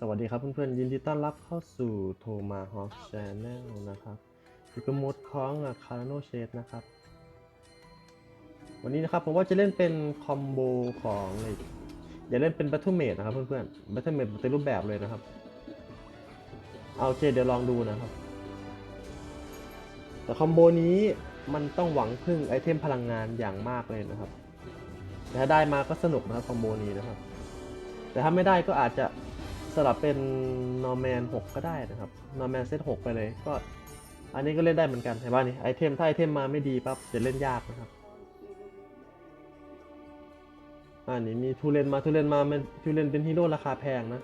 สวัสดีครับเพื่อนๆ ยินดีต้อนรับเข้าสู่โทมาฮอ k ช h แนลนะครับอยู่กับมดคล้องคาร์โนเชดนะครับ วันนี้นะครับผมว่าจะเล่นเป็นคอมโบของอะไรอย่าเล่นเป็น Battle Mate นะครับเพื่อนๆ Battle Mate เป็นรูปแบบเลยนะครับ เอาโอเคเดี๋ยวลองดูนะครับ แต่คอมโบนี้มันต้องหวังพึ่งไอเทมพลังงานอย่างมากเลยนะครับแต่ถ้าได้มาก็สนุกนะครับคอมโบนี้นะครับ แต่ถ้าไม่ได้ก็อาจจะ สลับเป็นนอร์แมน6ก็ได้นะครับนอร์แมนเซต6ไปเลยก็ อันนี้ก็เล่นได้เหมือนกันเห็นป่ะนี่ไอเทมถ้าไอเทมมาไม่ดีปั๊บจะเล่นยากนะครับอันนี้มีทูเลนมาทูเลนมามันทูเลนเป็นฮีโร่ราคาแพงนะ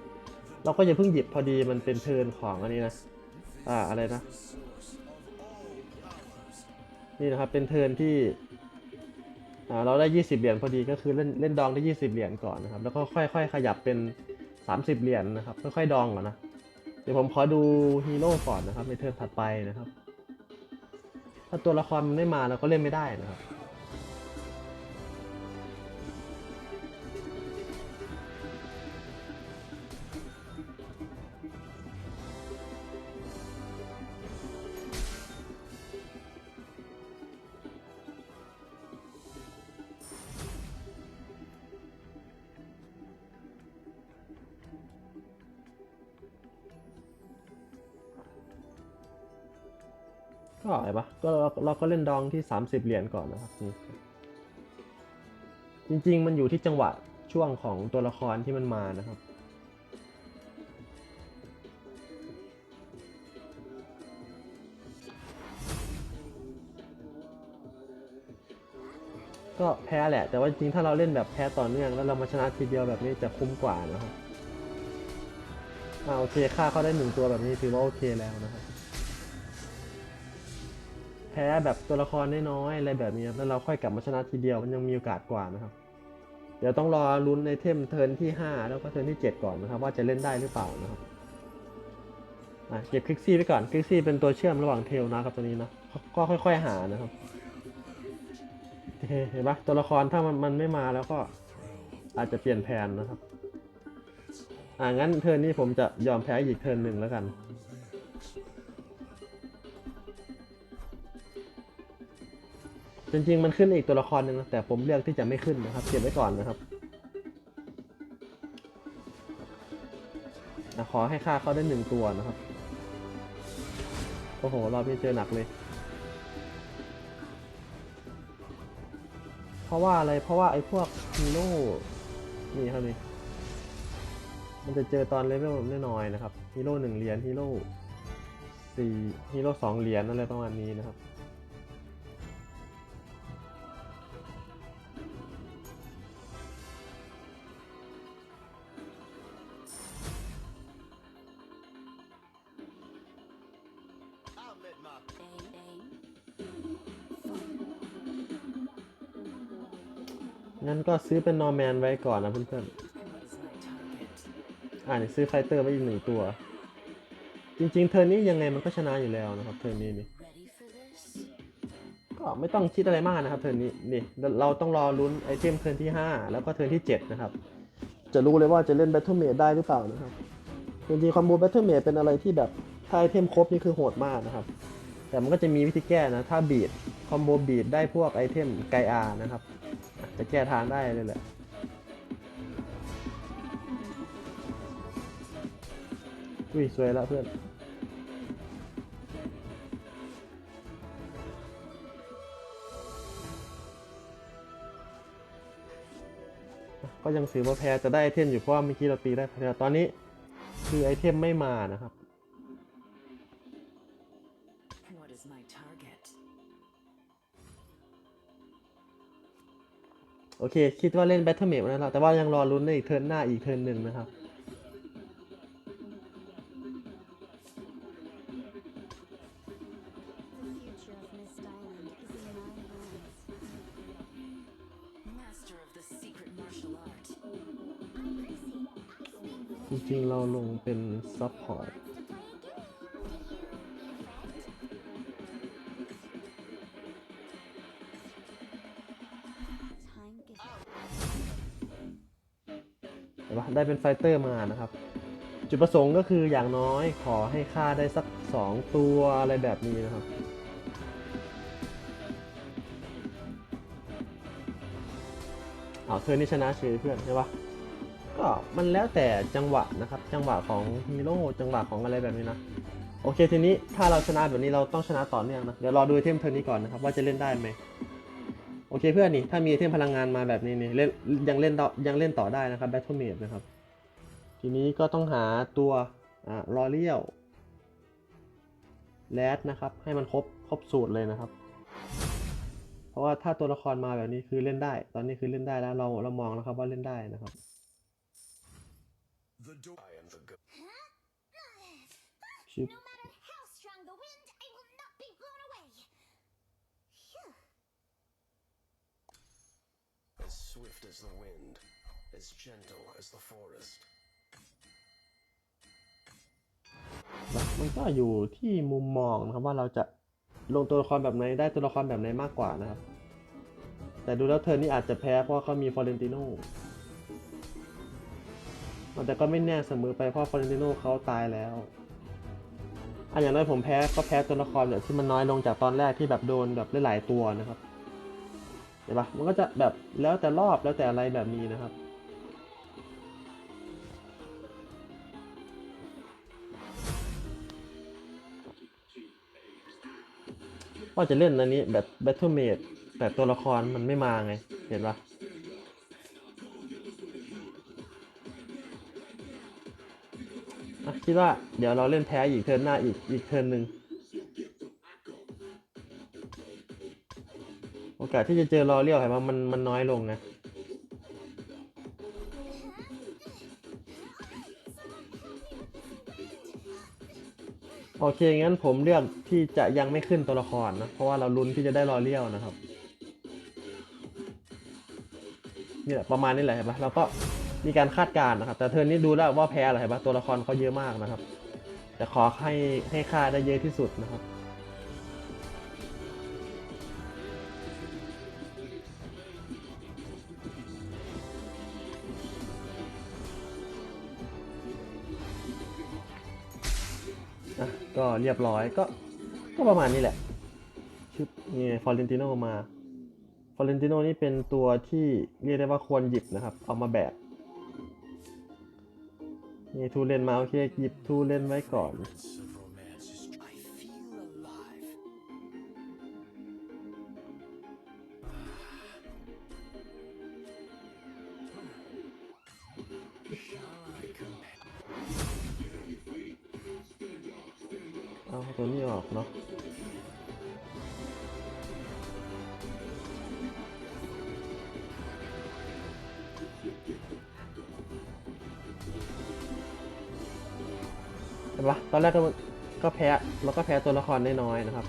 เราก็อย่าเพิ่งหยิบพอดีมันเป็นเทิร์นของอันนี้นะ อ่าอะไรนะ นี่นะครับเป็นเทิร์นที่อ่าเราได้ 20 เหรียญพอดีก็คือเล่นเล่นดองได้ 20 เหรียญก่อนนะครับ แล้วก็ค่อย ๆ ขยับเป็น 30 เหรียญนะครับ ค่อยๆดองก่อนนะ เดี๋ยวผมขอดูฮีโร่ก่อนนะครับในเทิร์นถัดไปนะครับ ถ้าตัวละครมันไม่มาเราก็เล่นไม่ได้นะครับ ก็อะไรปะก็เราก็เล่นดองที่ 30 เหรียญก่อนนะครับนี่จริง ๆ มันอยู่ที่จังหวะช่วงของตัวละครที่มันมานะครับ ก็แพ้แหละ แต่ว่าจริงๆถ้าเราเล่นแบบแพ้ต่อเนื่องแล้วเรามาชนะทีเดียวแบบนี้จะคุ้มกว่านะครับอ่าโอเคค่าเขาได้หนึ่งตัวแบบนี้ถือว่าโอเคแล้วนะครับ แพ้แบบตัวละครน้อยๆอะไรแบบนี้แล้วเราค่อยกลับมาชนะทีเดียวมันยังมีโอกาสกว่านะครับ เดี๋ยวต้องรอลุ้นในเทมเทิร์นที่ 5 แล้วก็เทิร์นที่ 7 ก่อนนะครับ ว่าจะเล่นได้หรือเปล่านะครับอะเก็บคลิกซี่ไว้ก่อนคลิกซี่เป็นตัวเชื่อมระหว่างเทลนะครับตัวนี้นะก็ค่อย ๆ หานะครับเห็นเห็นปะตัวละครถ้ามันมันไม่มาแล้วก็อาจจะเปลี่ยนแผนนะครับ อ่างั้นเทิร์นนี้ผมจะยอมแพ้อีกเทิร์นหนึ่งแล้วกัน จริงๆมันขึ้นอีกตัวละครหนึ่งนะแต่ผมเลือกที่จะไม่ขึ้นนะครับเก็บไว้ก่อนนะครับขอให้ค่าเขาได้หนึ่งตัวนะครับ โอ้โห รอบนี้เจอหนักเลย เพราะว่าอะไร เพราะว่าไอ้พวกฮีโร่นี่ครับนี่ มันจะเจอตอนเลเวลน้อยๆนะครับ ฮีโร่หนึ่งเหรียญ ฮีโร่สี่ฮีโร่สองเหรียญอะไรประมาณนี้นะครับ งั้นก็ซื้อเป็นนอร์แมนไว้ก่อนนะเพื่อนๆอ่านี่ซื้อไฟเตอร์ไว้อีกหนึ่งตัว จริงๆเทิร์นี้ยังไงมันก็ชนะอยู่แล้วนะครับเทิร์นี้นี่ก็ไม่ต้องคิดอะไรมากนะครับเทิร์นนี้นี่เราต้องรอลุ้นไอเทมเทิร์นที่ 5 แล้วก็เทิร์นที่ 7 นะครับ จะรู้เลยว่าจะเล่น Battle Mate ได้หรือเปล่านะครับจริงๆคอมโบ Battle Mate เป็นอะไรที่แบบถ้าไอเทมครบนี่คือโหดมากนะครับ แต่มันก็จะมีวิธีแก้นะ ถ้าบีดคอมโบบีดได้พวกไอเทมไกอานะครับ จะแก้ทางได้เลยแหละอุ้ยสวยแล้วเพื่อนก็ยังถือว่าแพ้จะได้ไอเทมอยู่เพราะว่าเมื่อกี้เราตีได้แพ้ตอนนี้คือไอเทมไม่มานะครับ โอเค คิดว่าเล่นแบทเทิลเมดแล้ว แต่ว่ายังรอรุ้นในอีกเทิร์นหน้าอีกเทิร์นหนึ่งนะครับ จริงๆ เราลงเป็นซัพพอร์ต ได้เป็นไฟเตอร์มานะครับ จุดประสงค์ก็คืออย่างน้อยขอให้ฆ่าได้สักสองตัวอะไรแบบนี้นะครับเอาเธอนี่ชนะเฉยเพื่อนใช่ปะก็มันแล้วแต่จังหวะนะครับ จังหวะของฮีโร่จังหวะของอะไรแบบนี้นะโอเคทีนี้ถ้าเราชนะแบบนี้เราต้องชนะต่อเนื่องนะเดี๋ยวรอดูเทมเทอร์นี้ก่อนนะครับว่าจะเล่นได้ไหม โอเคเพื่อนนี่ถ้ามีไอเทมพลังงานมาแบบนี้นี่เล่นยังเล่นต่อยังเล่นต่อได้นะครับแบทเทิลเมดนะครับ ทีนี้ก็ต้องหาตัวอ่ารอเลียวแรดนะครับ ให้มันครบครบสูตรเลยนะครับ เพราะว่าถ้าตัวละครมาแบบนี้คือเล่นได้ ตอนนี้คือเล่นได้แล้วเราเรามองแล้วครับว่าเล่นได้นะครับ The door. I am the go- ชิบ as swift as the wind, as gentle as the forest. มันก็อยู่ที่มุมมองนะครับว่าเราจะลงตัวละครแบบไหนได้ตัวละครแบบไหนมากกว่านะครับ แต่ดูแล้วเธอนี่อาจจะแพ้เพราะเขามีฟอเรนติโน่แต่ก็ไม่แน่เสมอไปเพราะฟอเรนติโน่เขาตายแล้วอันอย่างน้อยผมแพ้ก็แพ้ตัวละครแบบที่มันน้อยลงจากตอนแรกที่แบบโดนแบบหลายๆตัวนะครับ เห็นปะมันก็จะแบบแล้วแต่รอบแล้วแต่อะไรแบบนี้นะครับ ว่าจะเล่นอันนี้แบบ Battle Mage แต่ตัวละครมันไม่มาไง เห็นปะอะคิดว่าเดี๋ยวเราเล่นแพ้อีกเทิร์นหน้าอีกอีกเทิร์นหนึ่ง อกาสที่จะเจอรอเลี้ยวเห็นว่ามันมันน้อยลงนะโอเค งั้นผมเลือกที่จะยังไม่ขึ้นตัวละครนะ เพราะว่าเราลุ้นที่จะได้รอเลี้ยวนะครับ นี่แหละประมาณนี้แหละเห็นปะเราก็มีการคาดการณ์นะครับ แต่เทอนนี้ดูแล้วว่าแพ้อะไรเห็นปะตัวละครเขาเยอะมากนะครับ แต่ขอให้ให้ค่าได้เยอะที่สุดนะครับ เรียบร้อยก็ก็ประมาณนี้แหละชุดนี่ฟอร์เรนติโนมาฟอร์เรนติโนนี่เป็นตัวที่เรียกได้ว่าควรหยิบนะครับ เอามาแบกนี่ทูเลนมาโอเคหยิบทูเลนไว้ก่อน ตัวนี้ออกเนาะเห็นปะตอนแรกก็ก็แพ้แล้วก็แพ้ตัวละครได้น้อยนะครับ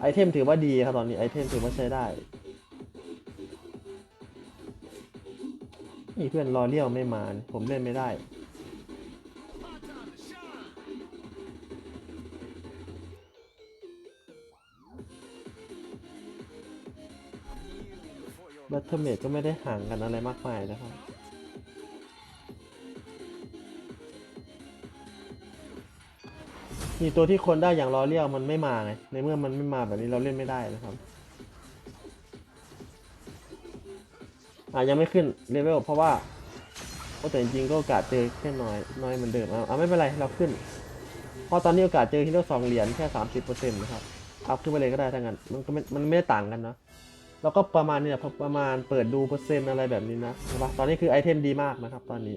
ไอเทมถือว่าดีครับตอนนี้ไอเทมถือว่าใช้ได้ นี่เพื่อนรอเลี้ยวไม่มา ผมเล่นไม่ได้ บัตเทอร์เมดก็ไม่ได้ห่างกันอะไรมากมายนะครับมีตัวที่คนได้อย่างรอเลี้ยวมันไม่มาไง ในเมื่อมันไม่มาแบบนี้เราเล่นไม่ได้นะครับ อะยังไม่ขึ้นเลเวลเพราะว่าโอ้แต่จริงๆก็โอกาสเจอแค่น้อยน้อยเหมือนเดิมเอาเอาไม่เป็นไรเราขึ้น เพราะตอนนี้โอกาสเจอฮีโร่สองเหรียญแค่สามสิบเปอร์เซ็นต์นะครับอัพขึ้นไปเลยก็ได้ทั้งนั้นมันก็ไม่มันไม่ได้ต่างกันเนาะแล้วก็ประมาณนี้แหละประมาณเปิดดูเปอร์เซ็นต์อะไรแบบนี้นะใช่ปะตอนนี้คือไอเทมดีมากนะครับตอนนี้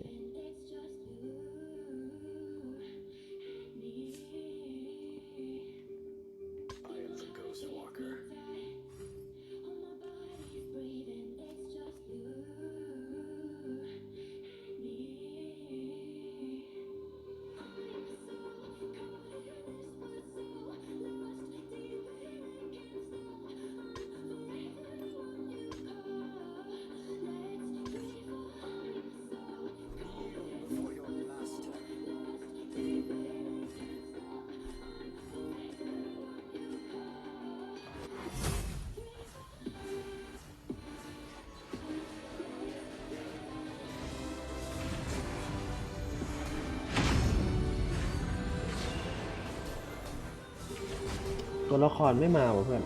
ัวละครไม่มาว่ะเพื่อน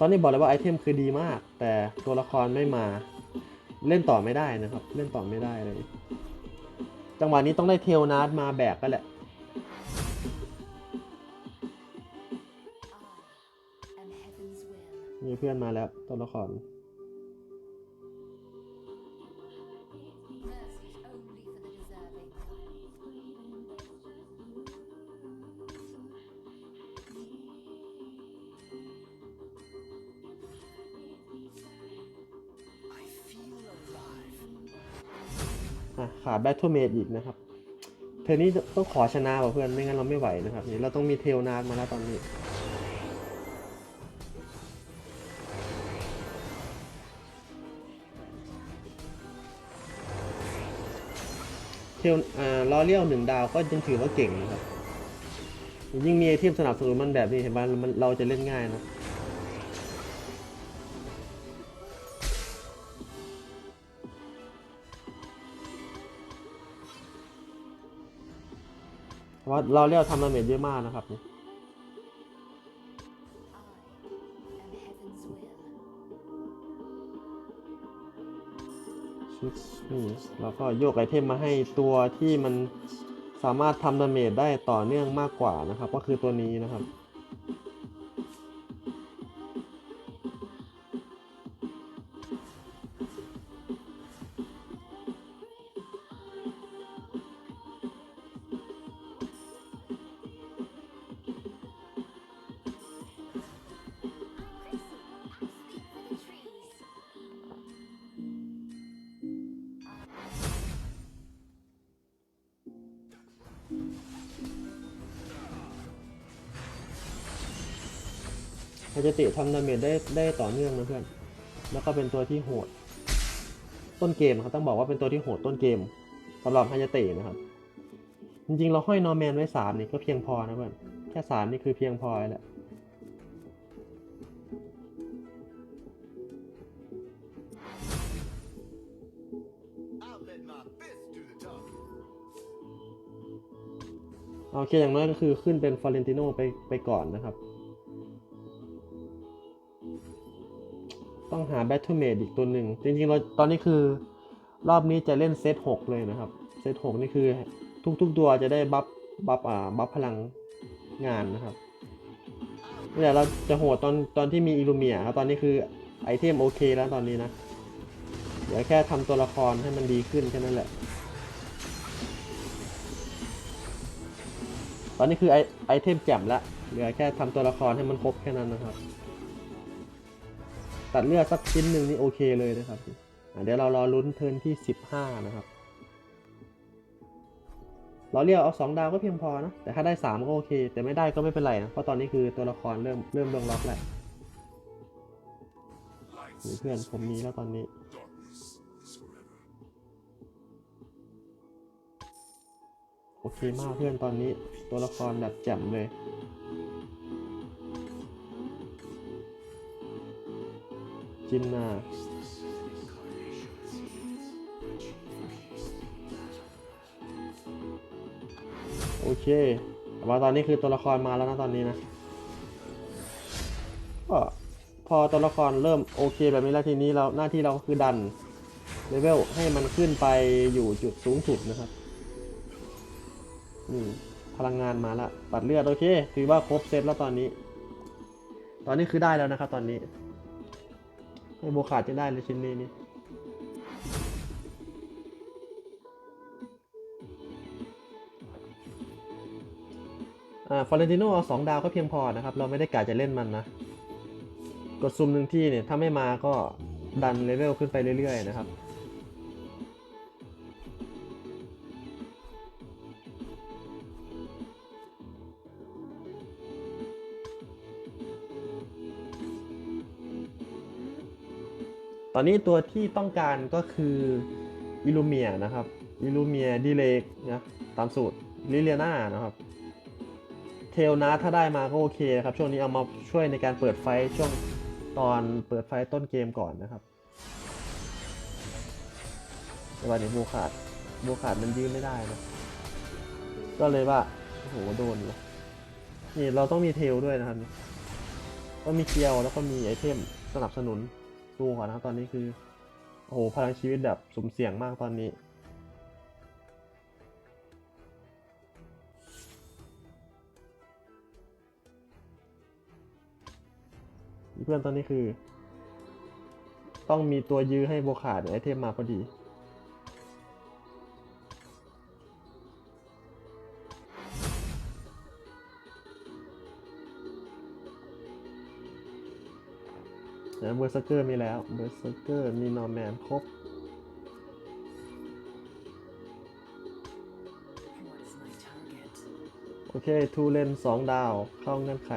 ตอนนี้บอกเลยว่าไอเทมคือดีมาก แต่ตัวละครไม่มา เล่นต่อไม่ได้นะครับ เล่นต่อไม่ได้เลย จังหวะนี้ต้องได้เทลนาร์ดมาแบกกันแหละ มีเพื่อนมาแล้วตัวละครขาดแบทเทิลเมดอีกนะครับเธอนี้ต้องขอชนะว่ะเพื่อน ไม่งั้นเราไม่ไหวนะครับ นี่เราต้องมีเทลนาร์ดมาแล้วตอนนี้ เทลล้อเลี้ยวหนึ่งดาวก็ยังถือว่าเก่งนะครับ ยิ่งมีไอเทมสนับสนุนมันแบบนี้เห็นไหมมันเราจะเล่นง่ายนะว่าเราเรียวทำดาเมจเยอะมากนะครับนี่ย am heaven's will. ชุดนี่แล้วก็โยกไอเทมมาให้ตัวที่มันสามารถทำดาเมจได้ต่อเนื่องมากกว่านะครับ ก็คือตัวนี้นะครับ ฮาจติทำดาเมจได้ได้ต่อเนื่องนะเพื่อน แล้วก็เป็นตัวที่โหด ต้นเกมเขาต้องบอกว่าเป็นตัวที่โหดต้นเกมสำหรับฮาจตินะครับ จริงๆ เราห้อยนอร์แมนไว้สามนี่ก็เพียงพอนะเพื่อน แค่สามนี่คือเพียงพอแล้วแหละโอเคอย่างน้อยก็คือขึ้นเป็นฟอเรนติโนไปไปก่อนนะครับ ต้องหาแบทเทิลเมดอีกตัวหนึ่ง จริงๆเราตอนนี้คือรอบนี้จะเล่นเซตหกเลยนะครับ เซตหกนี่คือทุกๆตัวจะได้บัฟบัฟอ่าบัฟพลังงานนะครับเดี๋ยวเราจะโหดตอนตอนที่มีอิลูเมียครับตอนนี้คือไอเทมโอเคแล้วตอนนี้นะ เดี๋ยวแค่ทำตัวละครให้มันดีขึ้นแค่นั้นแหละ ตอนนี้คือไอไอเทมแจ่มละเหลือแค่ทำตัวละครให้มันครบแค่นั้นนะครับ ตัดเลือดสักชิ้นหนึ่งนี่โอเคเลยนะครับเดี๋ยวเรารอลุ้นเทิร์นที่สิบห้านะครับ เราเรียกเอาสองดาวก็เพียงพอนะ แต่ถ้าได้สามก็โอเค แต่ไม่ได้ก็ไม่เป็นไรนะ เพราะตอนนี้คือตัวละครเริ่มเริ่มลงล็อกแล้วเพื่อนผมมีแล้วตอนนี้โอเคมากเพื่อนตอนนี้ตัวละครแบบแจ่มเลย จินนาโอเคแต่ว่าตอนนี้คือตัวละครมาแล้วนะตอนนี้นะก็พอตัวละครเริ่มโอเคแบบนี้แล้วทีนี้เราหน้าที่เราก็คือดันเลเวลให้มันขึ้นไปอยู่จุดสูงสุดนะครับนี่พลังงานมาละตัดเลือดโอเค ถือว่าครบเซตแล้วตอนนี้ ตอนนี้คือได้แล้วนะครับตอนนี้ ไอ้โบขาดจะได้เลยชิ้นนี้นี่อ่าฟอเรนติโนเอาสองดาวก็เพียงพอนะครับ เราไม่ได้กะจะเล่นมันนะ กดซุมหนึ่งที่เนี่ย ถ้าไม่มาก็ดันเลเวลขึ้นไปเรื่อยๆนะครับ อนนี้ตัวที่ต้องการก็คืออิลูเมียนะครับอิลูเมียดีเลกนะตามสูตรลิเลียนานะครับเทลนะถ้าได้มาก็โอเคนะครับ ช่วงนี้เอามาช่วยในการเปิดไฟช่วงตอนเปิดไฟต้นเกมก่อนนะครับแต่ว่าเนี้บูขาดบูขาดมันยืนไม่ได้นะก็เลยว่าโอ้โหโดนเลยนี่เราต้องมีเทลด้วยนะครับ ก็มีเกียวแล้วก็มีไอเทมสนับสนุน ดูก่อนนะครับตอนนี้คือ โอ้โห พลังชีวิตแบบสุ่มเสี่ยงมากตอนนี้ เพื่อนตอนนี้คือ ต้องมีตัวยื้อให้โบขาดไอเทมมาพอดี นะเบอร์เซอร์เกอร์มีแล้วเบอร์เซอร์เกอร์มีนอร์แมนครบโอเคทูเลนสองดาวเข้าเงื่อนไข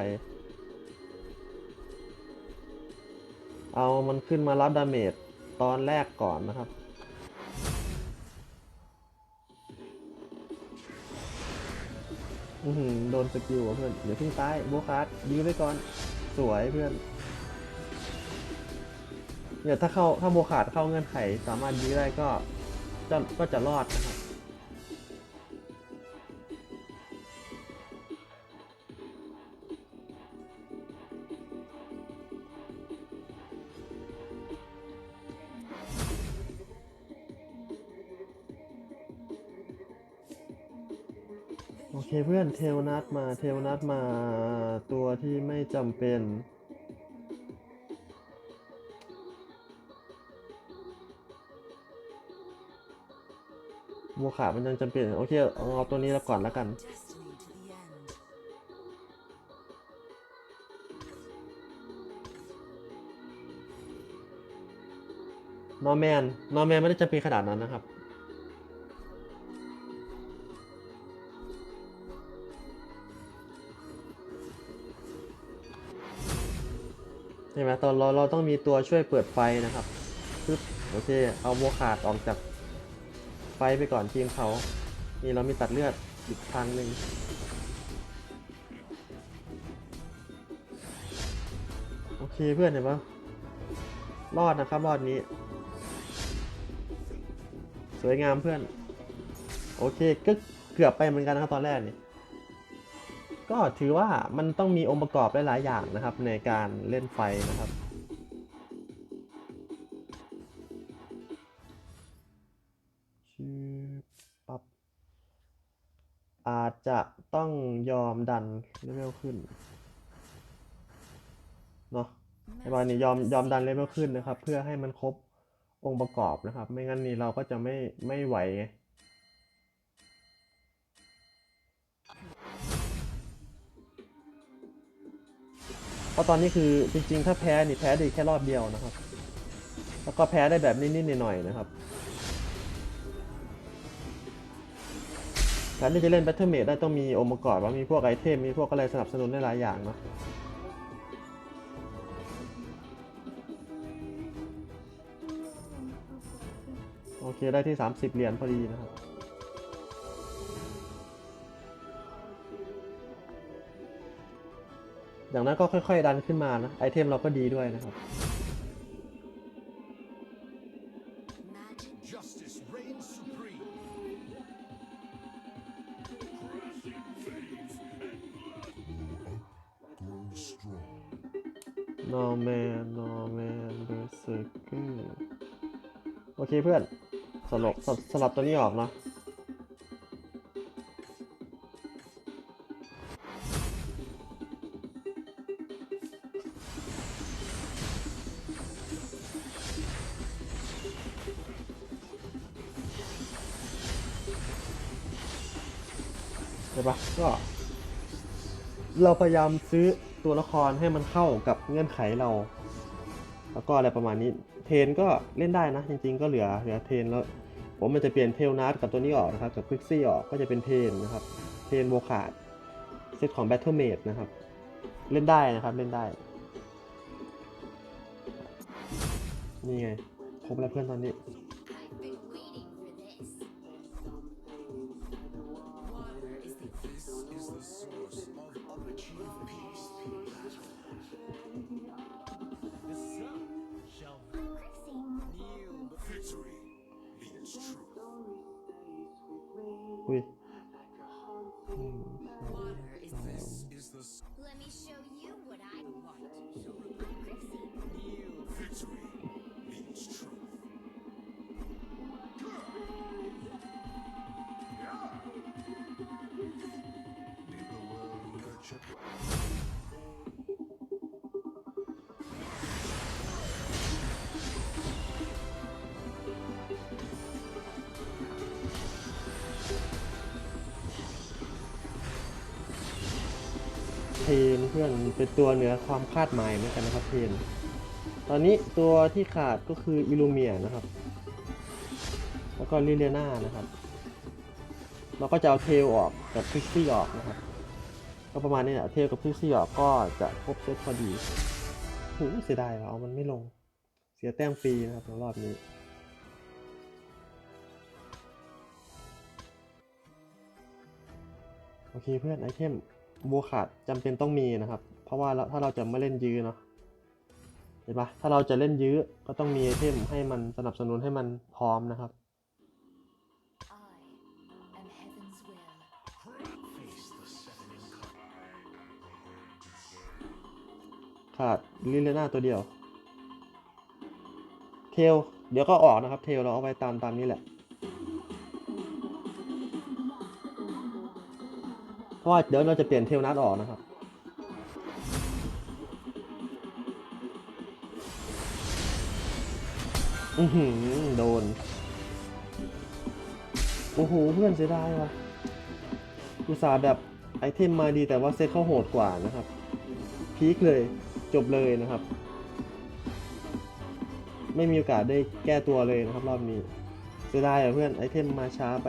เอามันขึ้นมารับดาเมจตอนแรกก่อนนะครับอือหือโดนสกิลเพื่อนเดี๋ยวเพิ่งตายโบคัสยื้อไว้ก่อน สวยเพื่อน เนี่ยถ้าเข้าถ้าโบขาดเข้าเงื่อนไขสามารถยื้อได้ก็จะก็จะรอดนะครับโอเคเพื่อนเทลนัดมาเทลนัดมาตัวที่ไม่จำเป็น บัวขาวมันยังจำเป็นโอเคเอาตัวนี้แล้วก่อนแล้วกันนอร์แมน นอร์แมนไม่ได้จำเป็นขนาดนั้นนะครับ ใช่ไหมตอนเราเราต้องมีตัวช่วยเปิดไฟนะครับปึ๊บโอเค เอาโมขาดออกจาก ฟไปก่อนทีมเขา นี่เรามีตัดเลือดอีกทางหนึ่งโอเคเพื่อนเห็นปะรอดนะครับรอดนี้ สวยงามเพื่อน โอเคก็เกือบไปเหมือนกันนะครับตอนแรกนี่ก็ถือว่ามันต้องมีองค์ประกอบหลาย ๆ อย่างนะครับ ในการเล่นไฟนะครับ อาจจะต้องยอมดันเลเวลขึ้นเนาะในวันนี้ยอมยอมดันเลเวลขึ้นนะครับ เพื่อให้มันครบองค์ประกอบนะครับ ไม่งั้นนี่เราก็จะไม่ไม่ไหวไงเพราะตอนนี้คือจริงๆ ถ้าแพ้นี่แพ้ได้แค่รอบเดียวนะครับ แล้วก็แพ้ได้แบบนิดๆหน่อยๆนะครับ การที่จะเล่น Battle Mage ได้ต้องมีองค์ประกอบว่ามีพวกไอเทม มีพวกอะไรสนับสนุนได้หลายอย่างเนาะโอเค ได้ที่ 30 เหรียญพอดีนะครับ อย่างนั้นก็ค่อยๆดันขึ้นมานะ ไอเทมเราก็ดีด้วยนะครับ เคเพื่อนสลับสลับตัวนี้ออกเนาะใช่ปะก็ เราพยายามซื้อตัวละครให้มันเข้ากับเงื่อนไขเรา แล้วก็อะไรประมาณนี้ เทนก็เล่นได้นะ จริง ๆ ก็เหลือเหลือเทนแล้วผมมันจะเปลี่ยนเทลนัทกับตัวนี้ออกนะครับกับควิกซี่ออกก็จะเป็นเทนนะครับเทนโบขาดเซตของแบทเทิลเมดนะครับ เล่นได้นะครับเล่นได้ นี่ไงครบแล้วเพื่อนตอนนี้ นเพื่อนเป็นตัวเหนือความคาดหมายเหมือนกันนะครับเทนตอนนี้ตัวที่ขาดก็คืออิลูเมียนะครับ แล้วก็ลิเลียนานะครับ เราก็จะเอาเทลออกกับคริสซี่ออกนะครับ ก็ประมาณนี้แหละเทลกับคริสซี่ออกก็จะครบเซตพอดีหูเสียดายเอามันไม่ลง เสียแต้มฟรีนะครับรอบนี้โอเคเพื่อนไอเทม บัวขาดจำเป็นต้องมีนะครับ เพราะว่าถ้าเราจะไม่เล่นยื้อเนาะเห็นปะถ้าเราจะเล่นยื้อก็ต้องมีไอเทมให้มันสนับสนุนให้มันพร้อมนะครับขาดลิเลน่าตัวเดียว เทล เดี๋ยวก็ออกนะครับ เทลเราเอาไว้ตามตามนี้แหละ เพราะว่าเดี๋ยวเราจะเปลี่ยนเทลนัดออกนะครับ อือหือโดน โอ้โห เพื่อนเสียดายว่ะอุตส่าห์แบบไอเทมมาดีแต่ว่าเซตเขาโหดกว่านะครับ พีคเลยจบเลยนะครับ ไม่มีโอกาสได้แก้ตัวเลยนะครับรอบนี้เสียดายอะเพื่อนไอเทมมาช้าไป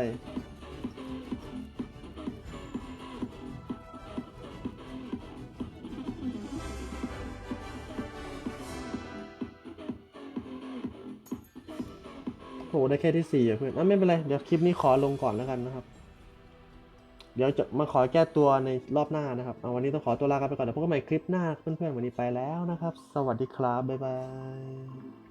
ได้แค่ที่สี่อะเพื่อนอะไม่เป็นไร เดี๋ยวคลิปนี้ขอลงก่อนแล้วกันนะครับ เดี๋ยวจะมาขอแก้ตัวในรอบหน้านะครับเอาวันนี้ต้องขอตัวลากันไปก่อนเดี๋ยวพบกันใหม่คลิปหน้าเพื่อนๆวันนี้ไปแล้วนะครับ สวัสดีครับบ๊ายบาย